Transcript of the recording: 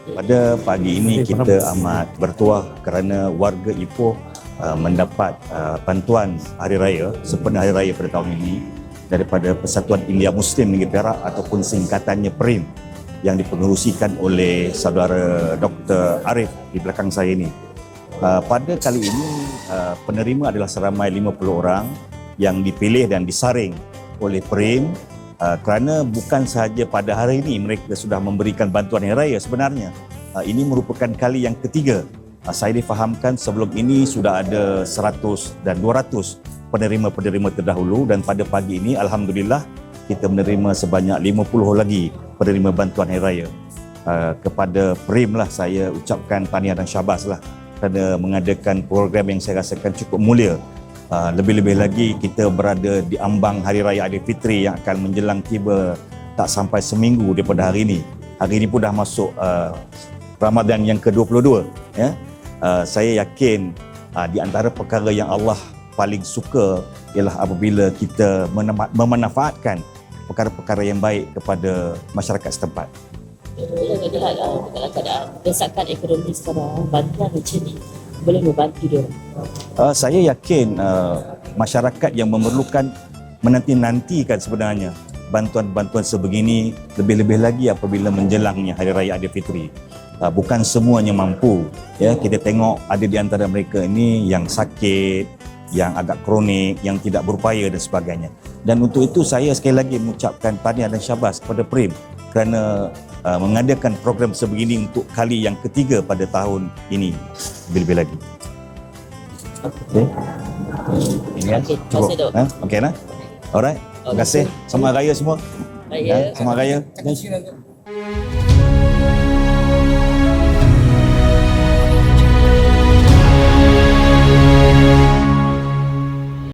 Pada pagi ini kita amat bertuah kerana warga Ipoh uh, mendapat uh, bantuan hari raya sempena hari raya pada tahun ini daripada Persatuan India Muslim Negeri Perak ataupun singkatannya PERIM yang dipengerusikan oleh saudara Dr. Arif di belakang saya ini. Uh, pada kali ini uh, penerima adalah seramai 50 orang yang dipilih dan disaring oleh PERIM uh, kerana bukan sahaja pada hari ini mereka sudah memberikan bantuan hari raya sebenarnya. Uh, ini merupakan kali yang ketiga. Uh, saya difahamkan sebelum ini sudah ada 100 dan 200 penerima-penerima terdahulu dan pada pagi ini Alhamdulillah kita menerima sebanyak 50 lagi penerima bantuan hari raya. Uh, kepada PERIM lah saya ucapkan tahniah dan syabas lah kerana mengadakan program yang saya rasakan cukup mulia Uh, lebih-lebih lagi kita berada di ambang Hari Raya Aidilfitri yang akan menjelang tiba tak sampai seminggu daripada hari ini. Hari ini pun dah masuk uh, Ramadan yang ke-22. Ya? Uh, saya yakin uh, di antara perkara yang Allah paling suka ialah apabila kita memanfaatkan perkara-perkara yang baik kepada masyarakat setempat. Kalau lihat uh, keadaan desakan ekonomi sekarang, bantuan macam ni boleh membantu dia. Uh, saya yakin uh, masyarakat yang memerlukan menanti-nantikan sebenarnya bantuan-bantuan sebegini lebih-lebih lagi apabila menjelangnya Hari Raya Aidilfitri. Uh, bukan semuanya mampu. Ya, kita tengok ada di antara mereka ini yang sakit, yang agak kronik, yang tidak berupaya dan sebagainya. Dan untuk itu saya sekali lagi mengucapkan tahniah dan syabas kepada PRIM kerana uh, mengadakan program sebegini untuk kali yang ketiga pada tahun ini. Lebih-lebih lagi. Okey. Ini kan? Terima kasih, Dok. Ha? Okey nah. Alright. Terima kasih. Selamat raya semua. Raya. Ha? Selamat raya. Terima kasih.